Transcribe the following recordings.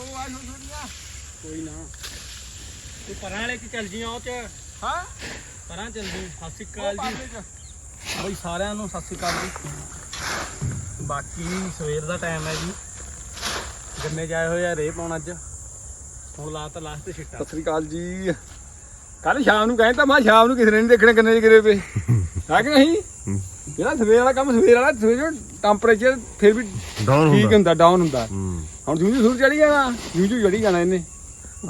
ਦੋ ਆ। ਛੋਟੀਆਂ ਕੋਈ ਨਾ। ਤੂੰ ਪਰਾਂ ਵਾਲੇ ਚ ਚੱਲ ਜੀ ਉਹ ਚ। ਹਾਂ? ਪਰਾਂ ਚੱਲ ਜੀ ਸਤਿ ਸ਼੍ਰੀ ਅਕਾਲ ਜੀ। ਚ। ਬਈ ਸਾਰਿਆਂ ਨੂੰ ਸਤਿ ਸ਼੍ਰੀ ਅਕਾਲ ਜੀ। ਬਾਕੀ ਸਵੇਰ ਦਾ ਟਾਈਮ ਹੈ ਜੀ। ਗੰਨੇ ਜਾਏ ਹੋਏ ਆ ਰੇ ਪਾਉਣ ਅੱਜ। ਹੁਣ ਲਾਤਾ ਲਾਸਟ ਤੇ ਛਿੱਟਾ। ਸਤਿ ਸ੍ਰੀ ਅਕਾਲ ਜੀ। ਕੱਲ ਸ਼ਾਮ ਨੂੰ ਕਹਿੰਦਾ ਮੈਂ ਸ਼ਾਮ ਨੂੰ ਕਿਸੇ ਨੇ ਨਹੀਂ ਦੇਖਣਾ ਕਿੰਨੇ ਦੇ ਗਿਰੇ ਪਏ। ਹੈ ਕਿ ਨਹੀਂ? ਜਿਹੜਾ ਸਵੇਰ ਵਾਲਾ ਕੰਮ ਸਵੇਰ ਵਾਲਾ ਸਵੇਰ ਟੈਂਪਰੇਚਰ ਫਿਰ ਵੀ ਡਾਊਨ ਠੀਕ ਹੁੰਦਾ। ਹੁੰਦਾ ਡਾਊਨ ਹੁੰਦਾ। ਹੂੰ। ਹੁਣ ਜਿਉਂ ਜਿਉਂ ਸੂਰ ਚੜੀ ਜਾਣਾ ਜਿਉਂ ਜਿਉਂ ਚੜੀ ਜਾਣਾ ਇਹਨੇ।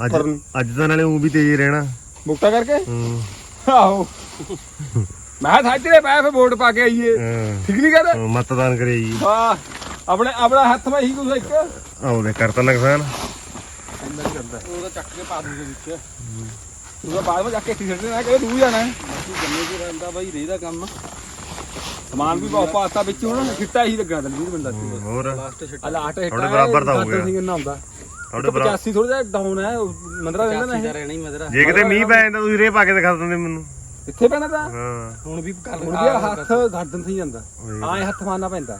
ਅੱਜ ਉੱਪਰ ਨੂੰ। ਅੱਜ ਤਾਂ ਨਾਲੇ ਉਹ ਵੀ ਤੇਜ਼ ਰਹਿਣਾ। ਬੁਕਤਾ ਕਰਕੇ? ਹੂੰ। ਆਹੋ। ਮੈਂ ਥਾਜ ਤੇਰੇ ਪੈ ਫੇ ਵੋਟ ਪਾ ਕੇ ਆਈਏ। ਹਾਂ। ਠੀਕ ਨਹੀਂ ਕਰ ਮਤਦਾਨ ਕਰਿਆ ਜੀ। ਵਾਹ। ਆਪਣੇ ਆਪਣਾ ਹੱਥ ਮੈਂ ਹੀ ਕੁਛ ਇੱਕ। ਆਉਦੇ ਕਰਤਾ ਨੁਕਸਾਨ ਕਰਦਾ। ਉਹ ਤਾਂ ਚੱਕ ਕੇ ਪਾ ਦੂਗੇ ਵਿੱਚ। ਉਹਦਾ ਬਾਅਦ ਵਿੱਚ ਚੱਕ ਕੇ ਟੀ-ਸ਼ਰਟ ਨਾ ਕਹੇ ਦੂਰ ਜਾਣਾ। ਹੈ। ਗੰਨੇ ਚ ਰਹਿੰਦਾ ਬਾਈ ਰੇ ਦਾ ਕੰਮ। ਸਮਾਨ ਵੀ ਬਹੁਤ ਪਾਤਾ ਵਿੱਚ ਹੁਣ ਛਿੱਟਾ ਹੀ ਲੱਗਣਾ ਦਲਵੀਰ ਬੰਦਾ ਸੀ। ਹੋਰ? ਲਾਸਟ ਛਿੱਟਾ ਥੋੜੇ ਬਰਾਬਰ ਦਾ ਹੋ ਗਿਆ। ਸਿੰਘ ਇੰਨਾ ਹੁੰਦਾ। ਤੁਹਾਡੇ ਬਰਾ 85 ਥੋੜਾ ਜਿਹਾ ਡਾਊਨ ਹੈ ਮੰਦਰਾ ਰਹਿੰਦਾ ਨਾ ਇਹ ਰਹਿਣਾ ਹੀ ਮਦਰਾ। ਜੇ ਕਿਤੇ ਮੀਂਹ ਪੈ ਜਾਂਦਾ ਤੁਸੀਂ ਰੇ ਪਾ ਕੇ ਦਿਖਾ ਦਿੰਦੇ ਮੈਨੂੰ। ਕਿੱਥੇ ਪੈਣਾ ਤਾਂ? ਹਾਂ। ਹੁਣ ਵੀ ਕਰ ਹੁਣ ਵੀ ਹੱਥ ਗਰਦਨ ਥਈ ਜਾਂਦਾ। ਇਹ ਹੱਥ ਮਾਰਨਾ ਪੈਂਦਾ।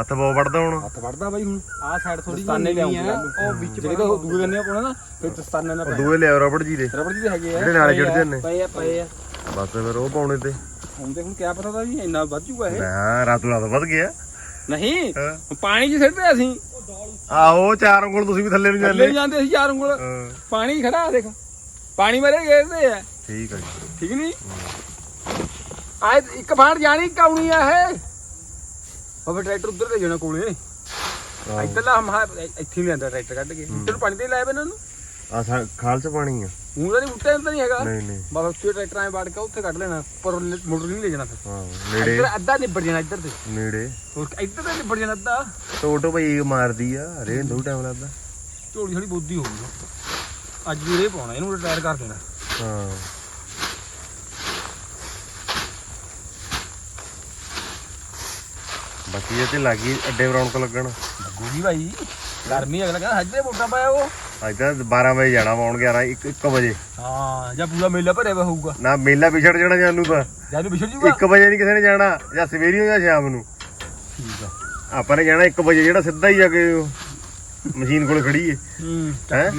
ਹੱਥ ਬਹੁਤ ਵੜਦਾ ਹੁਣ। ਹੱਥ ਵੜਦਾ ਬਾਈ ਹੁਣ। ਆਹ ਸਾਈਡ ਥੋੜੀ ਦਸਤਾਨੇ ਲਿਆਉਂਗੇ ਉਹ ਵਿੱਚ ਜਿਹੜੇ ਦੂਏ ਗੰਨੇ ਪਾਉਣਾ ਨਾ ਫਿਰ ਦਸਤਾਨੇ ਨਾਲ ਦੂਏ ਲਿਆ ਰਬੜ ਜੀ ਦੇ। ਰਬੜ ਜੀ ਦੇ ਹੈਗੇ ਆ। ਜਿਹੜੇ ਨਾਲੇ ਚੜ ਜਾਂਦੇ ਪਏ ਆ ਪਏ ਆ। ਬਸ ਫਿਰ ਉਹ ਪਾਉਣੇ ਤੇ। ਹੁਣ ਹੁਣ ਕਿਆ ਪਤਾ ਤਾਂ ਵੀ ਇੰਨਾ ਵੱਧ ਜੂਗਾ ਇਹ। ਮੈਂ ਰਾਤ ਰਾਤ ਵੱਧ ਗਿਆ। ਨਹੀਂ ਹਾਂ। ਪਾਣੀ 'ਚ ਸਿੱਟਦੇ ਅਸੀਂ। ਆਹੋ ਚਾਰ ਉਂਗਲ ਤੁਸੀਂ ਵੀ ਥੱਲੇ ਨੂੰ ਥੱਲੇ ਜਾਂਦੇ ਨੂੰ ਜਾਂਦੇ ਸੀ ਚਾਰ ਉਂਗਲ। ਹਾਂ। ਪਾਣੀ ਖੜਾ ਆ ਦੇਖ। ਪਾਣੀ ਮਾਰੇ ਗੇਰਦੇ ਆ। ਠੀਕ ਹੈ ਜੀ। ਠੀਕ ਨਹੀਂ? ਆ ਇੱਕ ਫਾੜ ਜਾਣੀ ਕਾਉਣੀ ਆ ਇਹ। ਹੋਵੇ ਟਰੈਕਟਰ ਉਧਰ ਲੈ ਜਾਣਾ ਕੋਲੇ। ਆਹੋ। ਇੱਧਰ ਲਾ ਮਹਾ ਇੱਥੇ ਹੀ ਲੈਂਦਾ ਟਰੈਕਟਰ ਕੱਢ ਕੇ। ਇੱਧਰ ਪਾਣੀ ਤੇ ਲਾਇਆ ਇਹਨਾਂ ਨੂੰ? ਆ ਸਾ- ਖਾਲ ਚ ਪਾਣੀ ਆ। ਮੂੰਹ ਦਾ ਨਹੀਂ ਉੱਤੇ ਤਾਂ ਨਹੀਂ ਹੈਗਾ। ਨਹੀਂ ਨਹੀਂ। ਬਸ ਉੱਤੇ ਟਰੈਕਟਰ ਐ ਵੜ ਕੇ ਉੱਥੇ ਕੱਢ ਲੈਣਾ ਪਰ ਮੋਟਰ ਨਹੀਂ ਲੈ ਜਾਣਾ ਫਿਰ। ਹਾਂ ਨੇੜੇ। ਇੱਧਰ ਅੱਧਾ ਨਿਬੜ ਜਾਣਾ ਇੱਧਰ ਤੇ। ਨੇੜੇ। ਹੋਰ ਇੱਧਰ ਤੇ ਨਿਬੜ ਜਾਣਾ ਅੱਧਾ। ਟੋਟੋ ਭਾਈ ਮਾਰਦੀ ਆ ਰੇ ਦੋ ਟਾਈਮ ਲੱਗਦਾ। ਝੋਲੀ ਥੋੜੀ ਬੋਦੀ ਹੋ ਗਈ ਅੱਜ ਵੀ ਰੇ ਪਾਉਣਾ ਇਹਨੂੰ ਰਿਟਾਇਰ ਕਰ ਦੇਣਾ। ਹਾਂ। ਬਾਕੀ ਇਹ ਤੇ ਲੱਗੀ ਅੱਡੇ ਰੌਣਕ ਲੱਗਣ। ਲੱਗੂਗੀ ਭਾਈ ਗਰਮੀ ਅਗਲਾ ਕਹਿੰਦਾ ਹੱਜੇ ਵੋਟਾਂ ਪਾਇਆ ਉਹ। ਅੱਜ ਤਾਂ 12 ਵਜੇ ਜਾਣਾ ਪਾਉਣ 11 1 1 ਵਜੇ। ਹਾਂ ਜਾਂ ਪੂਰਾ ਮੇਲਾ ਭਰਿਆ ਵਾ ਹੋਊਗਾ। ਨਾ ਮੇਲਾ ਵਿਛੜ ਜਾਣਾ ਜਾਨੂੰ ਤਾਂ। ਜਾਂ ਨੂੰ ਵਿਛੜ ਜੂਗਾ? 1 ਵਜੇ ਨਹੀਂ ਕਿਸੇ ਨੇ ਜਾਣਾ ਜਾਂ ਸਵੇਰੀ ਜਾਂ ਸ਼ਾਮ ਨੂੰ। ਠੀਕ ਆ। ਆਪਾਂ ਨੇ ਜਾਣਾ 1 ਵਜੇ ਜਿਹੜਾ ਸਿੱਧਾ ਹੀ ਜਾ ਕੇ ਮਸ਼ੀਨ ਕੋਲ ਖੜੀ ਏ। ਹੂੰ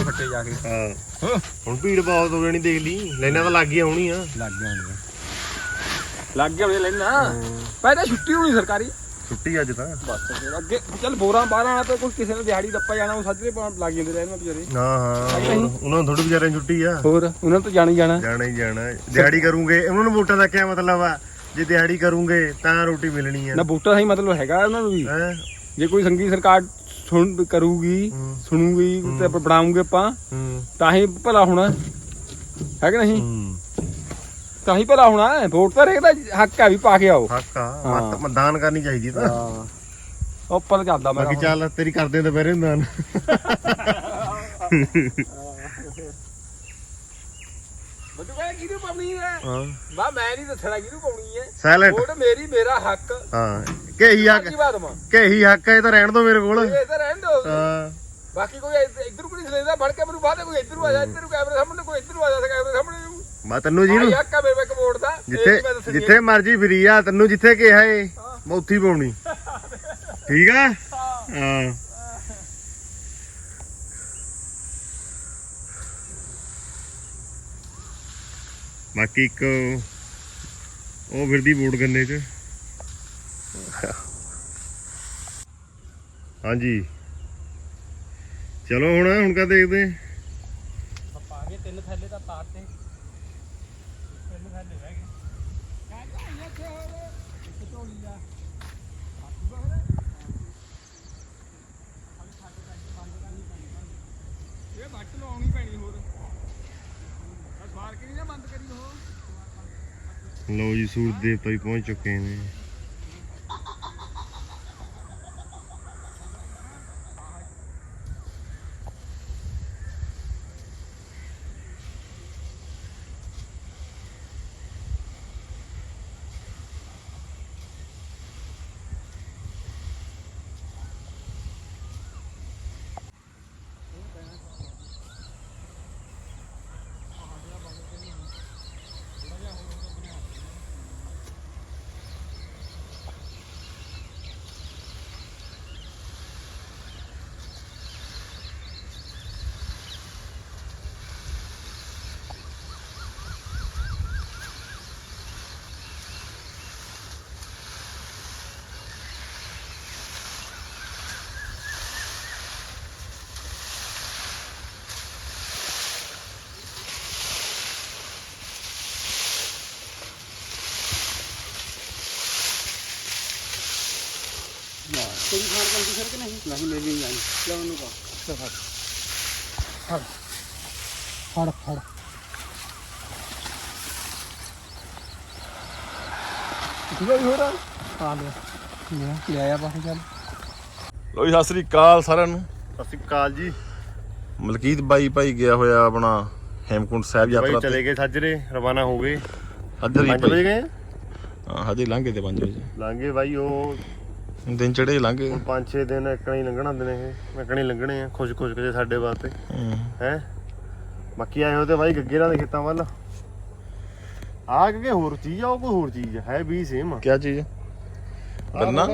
ਫੱਟੇ ਜਾ ਕੇ। ਹਾਂ। ਹੁਣ ਭੀੜ ਬਹੁਤ ਹੋ ਜਾਣੀ ਦੇਖ ਲਈ ਲੈਣਾ ਤਾਂ ਲੱਗ ਗਈ ਹੋਣੀ ਆ। ਲੱਗ ਗਿਆ ਹੁਣ। ਲੱਗ ਗਿਆ ਉਹਨੇ ਲੈਣਾ। ਪਹਿਲਾਂ ਛੁੱਟੀ ਹੋਣੀ ਸਰਕਾਰੀ। ਛੁੱਟੀ ਅੱਜ ਤਾਂ। ਬਸ ਫਿਰ ਅੱਗੇ ਚੱਲ ਬੋਰਾਂ ਬਾਹਰਾਂ ਵਾਲਾ ਤਾਂ ਕੋਈ ਕਿਸੇ ਨੇ ਦਿਹਾੜੀ ਦੱਪਾ ਜਾਣਾ ਉਹ ਸੱਜਰੇ ਪਾਉਣ ਲੱਗ ਜਾਂਦੇ ਰਹਿਣ ਵਿਚਾਰੇ। ਹਾਂ ਹਾਂ ਉਹਨਾਂ ਨੂੰ ਥੋੜੀ ਵਿਚਾਰਿਆਂ ਨੂੰ ਛੁੱਟੀ ਆ। ਹੋਰ ਉਹਨਾਂ ਨੂੰ ਤਾਂ ਜਾਣੀ ਜਾਣਾ। ਜਾਣਾ ਹੀ ਜਾਣਾ। ਹੈ। ਦਿਹਾੜੀ ਕਰੂੰਗੇ। ਉਹਨਾਂ ਨੂੰ ਵੋਟਾਂ ਦਾ ਕੀ ਮਤਲਬ ਆ? ਜੇ ਦਿਹਾੜੀ ਕਰੂੰਗੇ ਤਾਂ ਰੋਟੀ ਮਿਲਣੀ ਆ। ਨਾ ਬੂਟਾ ਸਹੀ ਮਤਲਬ ਹੈਗਾ ਉਹਨਾਂ ਨੂੰ ਵੀ। ਹੈ? ਜੇ ਕੋਈ ਸੰਗੀ ਸਰਕਾਰ ਸੁਣ ਕਰੂਗੀ ਹੂੰ। ਸੁਣੂਗੀ ਤੇ ਆਪਾਂ ਬਣਾਉਂਗੇ ਆਪਾਂ ਹੂੰ। ਤਾਂ ਹੀ ਭਲਾ ਹੋਣਾ। ਹੈ ਕਿ ਨਹੀਂ? ਹੂੰ। ਤਾਂ ਹੀ ਭਲਾ ਹੋਣਾ। ਵੋਟ ਤਾਂ ਰੇਦਾ ਹੱਕ ਆ ਵੀ ਪਾ ਕੇ ਆਓ। ਹੱਕ ਆ। ਮਤ ਮਤਦਾਨ ਕਰਨੀ ਚਾਹੀਦੀ ਤਾਂ। ਹਾਂ। ਉੱਪਰ ਚੱਲਦਾ ਮੈਂ ਬਾਕੀ ਚੱਲ ਤੇਰੀ ਕਰਦੇ ਤਾਂ ਪਹਿਰੇ ਮਤਦਾਨ। ਬੱਦੂ ਕਹਿੰਦਾ ਕਿਹਨੂੰ ਪਾਉਣੀ ਹੈ? ਹਾਂ। ਵਾ ਮੈਂ ਨਹੀਂ ਦੱਸਣਾ ਕਿਹਨੂੰ ਪਾਉਣੀ ਹੈ। ਸਾਇਲੈਂਟ ਵੋਟ ਮੇਰੀ ਮੇਰਾ ਹੱਕ। ਹਾਂ। ਕਹੀ ਹੱਕ। ਕੀ ਬਾਤ ਮਾ। ਕਹੀ ਹੱਕ ਹੈ ਇਹ ਤਾਂ ਰਹਿਣ ਦੋ ਮੇਰੇ ਕੋਲ। ਇਹ ਤਾਂ ਰਹਿਣ ਦੋ। ਹਾਂ। ਬਾਕੀ ਕੋਈ ਇੱਧ- ਇੱਧਰ ਕੋਈ ਨਹੀਂ ਲੈਂਦਾ ਫੜ ਕੇ ਮੈਨੂੰ ਬਾਅਦ ਕੋਈ ਇੱਧਰ ਨੂੰ ਆ ਜਾ ਇੱਧਰ ਨੂੰ ਕੈਮਰੇ ਸਾਹਮਣੇ ਕੋਈ ਇੱਧਰ ਨੂੰ ਆ ਜਾ ਕੈਮਰੇ ਸਾਹਮਣੇ। ਮੈਂ ਤੈਨੂੰ ਹੱਕ ਆ ਮੇਰੇ ਕੋਲ ਵੋਟ ਦਾ। ਇਹ ਜਿੱਥੇ ਨੀ ਦੱਸਣੀ ਜਿੱਥੇ ਮਰਜ਼ੀ ਫਰੀ ਆ ਤੈਨੂੰ ਜਿੱਥੇ ਕਿਹਾ ਏ ਮੈਂ ਉੱਥੇ ਹੀ ਪਾਉਣੀ। ਠੀਕ ਆ? ਹਾਂ। ਬਾਕੀ ਇੱਕ ਉਹ ਫਿਰਦੀ ਬੋਰਡ ਗੰਨੇ ਚ। ਹਾਂਜੀ। ਚਲੋ ਹੁਣ ਹੁਣ ਕਾ ਦੇਖਦੇ? ਆਂ। ਪਾ ਕੇ ਤਿੰਨ ਥੈਲੇ ਤਾਂ ਗਏ ਇਹ ਵੱਟ ਲਾਉਣੀ ਪੈਣੀ ਹੋਰ ਬਸ ਮਾਰ ਕੇ ਨਹੀਂ ਨਾ ਬੰਦ ਕਰੀ ਉਹ ਲਓ ਜੀ ਸੂਰਜ ਦੇਵਤਾ ਵੀ ਪਹੁੰਚ ਚੁੱਕੇ ਨੇ। ਤੇਰੀ ਖਾਣ ਕੰਦੀ ਸਰ ਕਿ ਨਹੀਂ? ਨਹੀਂ ਮੇਰੀ ਨਹੀਂ ਆਈ ਕਿਉਂ ਉਹਨੂੰ ਕਾ ਫੜ। ਫੜ। ਫੜ ਕਿਹਦਾ ਵੀ ਹੋ ਰਿਹਾ ਆ ਲਿਆ। ਲਿਆ ਲਿਆਇਆ ਬਾਹਰ ਚੱਲ। ਲੋ ਜੀ ਸਤਿ ਸ੍ਰੀ ਅਕਾਲ ਸਾਰਿਆਂ ਨੂੰ। ਸਤਿ ਸ਼੍ਰੀ ਅਕਾਲ ਜੀ। ਮਲਕੀਤ ਬਾਈ ਭਾਈ ਗਿਆ ਹੋਇਆ ਆਪਣਾ ਹੇਮਕੁੰਟ ਸਾਹਿਬ ਯਾਤਰਾ ਚਲੇ ਗਏ ਸੱਜਰੇ ਰਵਾਨਾ ਹੋ ਗਏ। ਅੱਧਰ ਹੀ 5 ਵਜੇ ਗਏ? ਹਾਂ ਹਜੇ ਲੰਘੇ ਤੇ 5 ਵਜੇ। ਲਾਂਗੇ ਬਾਈ ਉਹ ਦਿਨ ਚੜੇ ਲੰਘੇ। ਹੁਣ 5-6 ਦਿਨ ਇੱਕਣਾ ਹੀ ਲੰਘਣ ਆਉਂਦੇ ਨੇ ਇਹ। ਇੱਕਣਾ ਹੀ ਲੰਘਣੇ ਆ ਖੁਸ਼ ਖੁਸ਼ ਕੇ ਸਾਡੇ ਵਾਸਤੇ। ਹੂੰ। ਹੈ? ਬਾਕੀ ਆਏ ਹੋ ਤੇ ਬਾਈ ਗੱਗੇ ਨਾਲ ਦੇ ਖੇਤਾਂ ਵੱਲ। ਆ ਕਿ ਹੋਰ ਚੀਜ਼ ਆ ਉਹ ਕੋਈ ਹੋਰ ਚੀਜ਼ ਆ ਹੈ ਵੀ ਸੇਮ ਕਿਆ ਚੀਜ਼? ਗੰਨਾ?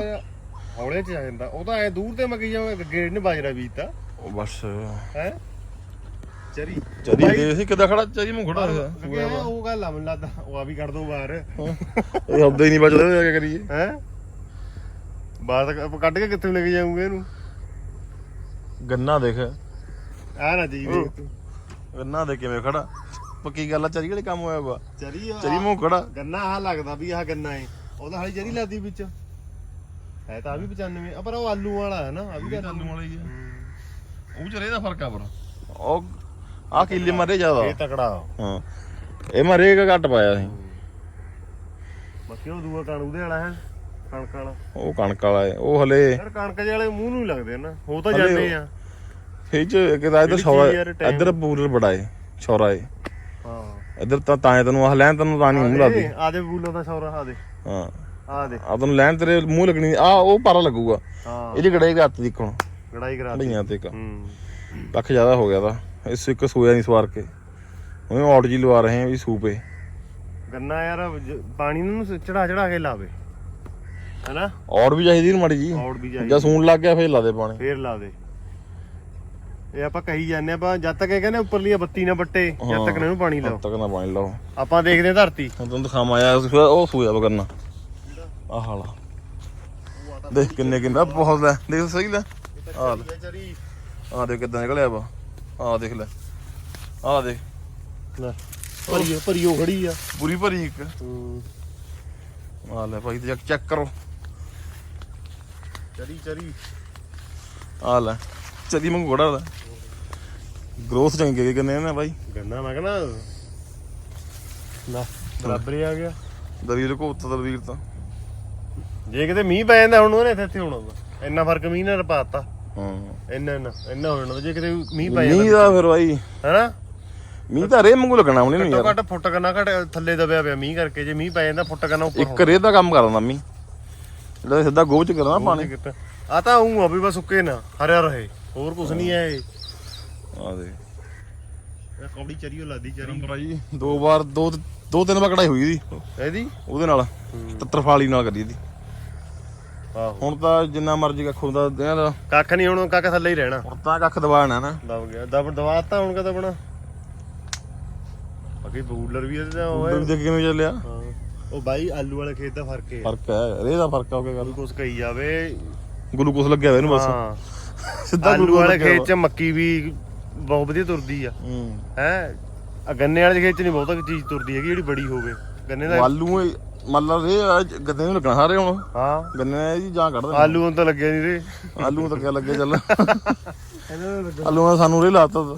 ਹੌਲੇ ਚ ਆ ਜਾਂਦਾ। ਉਹ ਤਾਂ ਐ ਦੂਰ ਤੇ ਮੈਂ ਕਹੀ ਜਾਵਾਂ ਗੱਗੇ ਨੇ ਬਾਜਰਾ ਬੀਜਤਾ। ਉਹ ਬਸ। ਹੈ? ਚਰੀ। ਚਰੀ ਬਾਈ- ਦੇ ਸੀ ਕਿੱਦਾਂ ਖੜਾ? ਚਰੀ ਮੂੰਹ ਖੜਾ ਹੋਇਆ। ਗੱਗੇ ਉਹ ਗੱਲ ਆ ਮੈਨੂੰ ਲੱਗਦਾ ਉਹ ਆ ਵੀ ਕੱਢ ਦੋ ਬਾਹਰ ਇਹ ਹੱਦੇ ਹੀ ਨਹੀਂ ਬਚਦੇ ਕੀ ਕਰੀਏ? ਹੈ? ਆਪਾਂ ਕੱਢ ਕੇ ਕਿੱਥੇ ਲੈ ਕੇ ਜਾਊਂਗੇ ਇਹਨੂੰ? ਗੰਨਾ ਦੇਖ। ਆ ਨਾ ਜੀ ਦੇਖ ਤੂੰ। ਗੰਨਾ ਦੇ ਕਿਵੇਂ ਖੜਾ। ਪੱਕੀ ਗੱਲ ਆ ਚਰੀ ਵਾਲੇ ਕੰਮ ਹੋਇਆ ਵਾ। ਚਰੀ ਆ- ਚਰੀ ਮੂੰਹ ਖੜਾ। ਗੰਨਾ ਆ ਲੱਗਦਾ ਵੀ ਆਹ ਗੰਨਾ ਏ। ਉਹਦਾ ਹਾਲੀ ਜਰੀ ਲੱਗਦੀ ਵਿੱਚ। ਹੈ ਤਾਂ ਆ ਵੀ 95 ਆ ਪਰ ਉਹ ਆਲੂ ਵਾਲਾ ਹੈ ਨਾ ਆ ਵੀ ਆਲੂ ਵਾਲੀ ਆ। ਉਹ ਚ ਰੇਦਾ ਫ਼ਰਕ ਆ ਪਰ ਉਹ ਆ ਕਿੱਲੇ ਮਾਰੇ ਜ਼ਿਆਦਾ। ਇਹ ਤਕੜਾ ਹਾਂ। ਇਹ ਮਾਰੇ ਘੱਟ ਪਾਇਆ ਸੀ। ਬਾਕੀ ਉਹ ਦੂਆ ਕਣ ਉਹਦੇ ਵਾਲਾ ਹੈ। ਕਣਕ ਵਾਲਾ। ਉਹ ਕਣਕ ਵਾਲਾ ਹੈ ਉਹ ਹਲੇ ਯਾਰ ਕਣਕ ਜਿਹੇ ਵਾਲੇ ਮੂੰਹ ਨੂੰ ਹੀ ਲੱਗਦੇ ਨਾ ਹੋ ਤਾਂ ਹਲੇ ਜਾਂਦੇ ਆ। ਫੇਰ ਚ ਕਿਦਾ ਇਧਰ ਜਿਹੜੀ ਛੌਰਾ ਚੀਜ਼ ਯਾਰ time- ਇਧਰ ਪੂਰਰ ਬੜਾ ਏ ਛੌਰਾ ਏ। ਹਾਂ। ਇਧਰ ਤਾਂ ਤਾਂ ਤੈਨੂੰ ਆਹ ਲੈਣ ਤੈਨੂੰ ਤਾਂ ਨਹੀਂ ਮੂੰਹ ਲੱਗਦੀ। ਆ ਦੇ ਬੂਲੋ ਦਾ ਸੌਰਾ ਆ ਦੇ। ਹਾਂ। ਆ ਦੇ। ਆ ਤੈਨੂੰ ਲੈਣ ਤੇਰੇ ਮੂੰਹ ਲੱਗਣੀ ਆ ਉਹ ਪਾਰਾ ਲੱਗੂਗਾ। ਹਾਂ। ਇਹਦੀ ਗੜਾਈ ਘੱਟ ਦੇਖਣ ਗੜਾਈ ਕਰਾ ਦੇ ਢਈਆਂ ਤੇ ਇੱਕ। ਹੂੰ। ਲੱਖ ਜ਼ਿਆਦਾ ਹੋ ਗਿਆ ਤਾਂ। ਇਸ ਇੱਕ ਸੋਇਆ ਨਹੀਂ ਸਵਾਰ ਕੇ। ਉਹਨੇ ਜੀ ਲਵਾ ਰਹੇ ਆ ਵੀ ਸੂਪੇ। ਗੰਨਾ ਯਾਰ ਜ- ਪਾਣੀ ਨੂੰ ਚੜਾ ਚੜਾ ਕੇ ਲਾਵੇ। ਹੈਨਾ? ਔਰ ਵੀ ਚਾਹੀਦੀ ਨੂੰ ਮਾੜੀ ਜੀ ਔੜ ਵੀ ਜਾਈ ਜਾਂ ਸੂਣ ਲੱਗ ਗਿਆ ਫੇਰ ਲਾ ਦੇ ਪਾਣੀ। ਫੇਰ ਲਾ ਦੇ। ਇਹ ਆਪਾਂ ਕਹੀ ਜਾਂਦੇ ਆਪਾਂ ਜਦ ਤੱਕ ਇਹ ਕਹਿੰਦੇ ਉੱਪਰਲੀਆਂ ਬੱਤੀ ਨਾ ਬੱਟੇ ਜਦ ਤੱਕ ਇਹਨੂੰ ਪਾਣੀ ਲਾਓ। ਤੱਕ ਨਾ ਪਾਣੀ ਲਾਓ। ਆਪਾਂ ਦੇਖਦੇ ਧਰਤੀ। ਹੁਣ ਤੁਹਾਨੂੰ ਦਿਖਾਵਾਂ ਆਇਆ ਸੀ, ਉਹ ਸੂਇਆ ਵਾ ਕਰਨਾ। ਆਹ ਹਾਲਾ ਦੇਖ ਕਿੰਨੇ ਕਿੰਨਾ ਬਹੁਤ ਲੈ ਦੇਖ ਸਹੀ ਲੈ। ਆ ਲੈ। ਚਰੀ ਆ ਦੇਖ ਕਿੱਦਾਂ ਨਿਕਲਿਆ ਵਾ। ਆ ਦੇਖ ਲੈ। ਆ ਦੇਖ। ਲੈ ਭਰੀਓ ਭਰੀਓ ਖੜੀ ਆ। ਪੂਰੀ ਭਰੀ ਇੱਕ। ਹੂੰ। ਆ ਲੈ ਭਾਈ ਤੇ ਚੈੱਕ ਕਰੋ। ਚਰੀ ਚਰੀ। ਆ ਲੈ ਚਦੀ ਮੰਗੂ ਘੋੜਾ ਦਾ ਗਰੋਥ ਚੰਗੇ ਗਏ ਕਿੰਨੇ ਨੇ ਭਾਈ ਗੰਨਾ ਮੈਂ ਕਹਿੰਦਾ ਲੈ ਬਰਾਬਰ ਹੀ ਆ ਗਿਆ। ਦਰੀਰ ਕੋ ਉੱਤ ਦਰੀਰ ਤਾਂ। ਜੇ ਕਿਤੇ ਮੀਂਹ ਪੈ ਜਾਂਦਾ ਹੁਣ ਉਹਨੇ ਇੱਥੇ ਇੱਥੇ ਹੋਣਾ ਵਾ। ਇੰਨਾ ਫ਼ਰਕ ਮੀਂਹ ਨਾਲ ਪਾਤਾ। ਹਾਂ। ਇੰਨਾ ਇੰਨਾ ਇੰਨਾ ਹੋ ਜਾਣਾ ਜੇ ਕਿਤੇ ਮੀਂਹ ਪੈ ਮੀਂਹ ਜਾਂਦਾ। ਦਾ ਫਿਰ ਭਾਈ ਹੈਨਾ? ਮੀਂਹ ਤਾਂ ਰੇ ਮੰਗੂ ਲੱਗਣਾ ਉਹਨੇ ਨਹੀਂ ਘੱਟੋ ਯਾਰ। ਘੱਟ ਫੁੱਟ ਕਰਨਾ ਘੱਟ ਥੱਲੇ ਦਬਿਆ ਪਿਆ ਮੀਂਹ ਕਰਕੇ। ਜੇ ਮੀਂਹ ਪੈ ਜਾਂਦਾ ਫੁੱਟ ਕਰਨਾ ਉੱਪਰ ਇੱਕ ਰੇ ਦਾ ਕੰਮ ਕਰਦਾ ਮੀਂਹ। ਜਿਹੜਾ ਸਿੱਧਾ ਗੋਹ ਚ ਕਰਨਾ ਪਾਣੀ। ਆ ਤਾਂ ਉਹ ਆ ਵੀ ਬਸ ਸੁੱਕੇ ਨਾ ਹਰਿਆ ਰਹੇ। ਹੋਰ ਕੁਝ ਨਹੀਂ ਹੈ ਇਹ। ਆ ਦੇ ਇਹ ਕੌੜੀ ਚਰੀ ਉਹ ਲਾਦੀ ਚਰੀ। ਪਰੰਪਰਾ ਜੀ ਦੋ ਵਾਰ ਦੋ ਦੋ ਤਿੰਨ ਵਾਰ ਕਢਾਈ ਹੋਈ ਦੀ ਇਹਦੀ? ਉਹਦੇ ਨਾਲ ਤਰਫਾਲੀ ਨਾਲ ਕਰੀ ਦੀ ਆਹੋ। ਹੁਣ ਤਾਂ ਜਿੰਨਾ ਮਰਜ਼ੀ ਕੱਖ ਹੁੰਦਾ ਇਹਨਾਂ ਦਾ। ਕੱਖ ਨਹੀਂ ਹੁਣ ਕੱਖ ਥੱਲੇ ਹੀ ਰਹਿਣਾ। ਹੁਣ ਤਾਂ ਕੱਖ ਦਬਾਣਾ ਨਾ। ਦਬ ਗਿਆ। ਦਬ ਦਵਾਤਾ ਹੁਣ ਕਦਾ ਬਣਾ? ਬਾਕੀ ਬੂਲਰ ਵੀ ਇਹਦੇ ਦਾ ਉਹ ਉਧਰ ਹੈ ਵੀ ਦੇਖ ਕਿਵੇਂ ਚੱਲਿਆ। ਹਾਂ। ਉਹ ਬਾਈ ਆਲੂ ਵਾਲੇ ਖੇਤ ਦਾ ਫ਼ਰਕ ਹੈ। ਫ਼ਰਕ ਹੈ ਰੇ ਦਾ ਫ਼ਰਕ ਆ ਕੇ ਗੱਲ? ਕੁਛ ਕਹੀ ਜਾਵੇ। ਗਲੂਕੋਸ ਲੱਗਿਆ ਹੋਇਆ ਇਹਨੂੰ ਬਸ। ਹਾਂ। ਸਿੱਧਾ ਆਲੂ glucose ਵਾਲੇ ਲੱਗਿਆ ਖੇਤ 'ਚ ਮੱਕੀ ਵੀ ਬਹੁਤ ਵਧੀਆ ਤੁਰਦੀ ਆ। ਹੂੰ। ਹੈ? ਆ ਗੰਨੇ ਵਾਲੇ ਖੇਤ 'ਚ ਨਹੀਂ ਬਹੁਤਾ ਚੀਜ਼ ਤੁਰਦੀ ਹੈਗੀ ਜਿਹੜੀ ਬੜੀ ਹੋਵੇ। ਗੰਨੇ ਦਾ ਆਲੂ ਇਹ ਮੰਨ ਲਾ ਰੇ ਗੱਦੇ ਨੂੰ ਲੱਗਣਾ ਸਾਰੇ ਹੁਣ। ਹਾਂ। ਗੰਨੇ ਦੀ ਜਾਂ ਕੱਢ ਦੇ ਆਲੂ ਨੂੰ ਤਾਂ ਲੱਗਿਆ ਨਹੀਂ ਰੇ। ਆਲੂ ਨੂੰ ਤਾਂ ਕਿਆ ਲੱਗੇ ਚੱਲ। ਆਲੂ ਨੇ ਸਾਨੂੰ ਰੇ ਲਾਤਾ ਤਾ।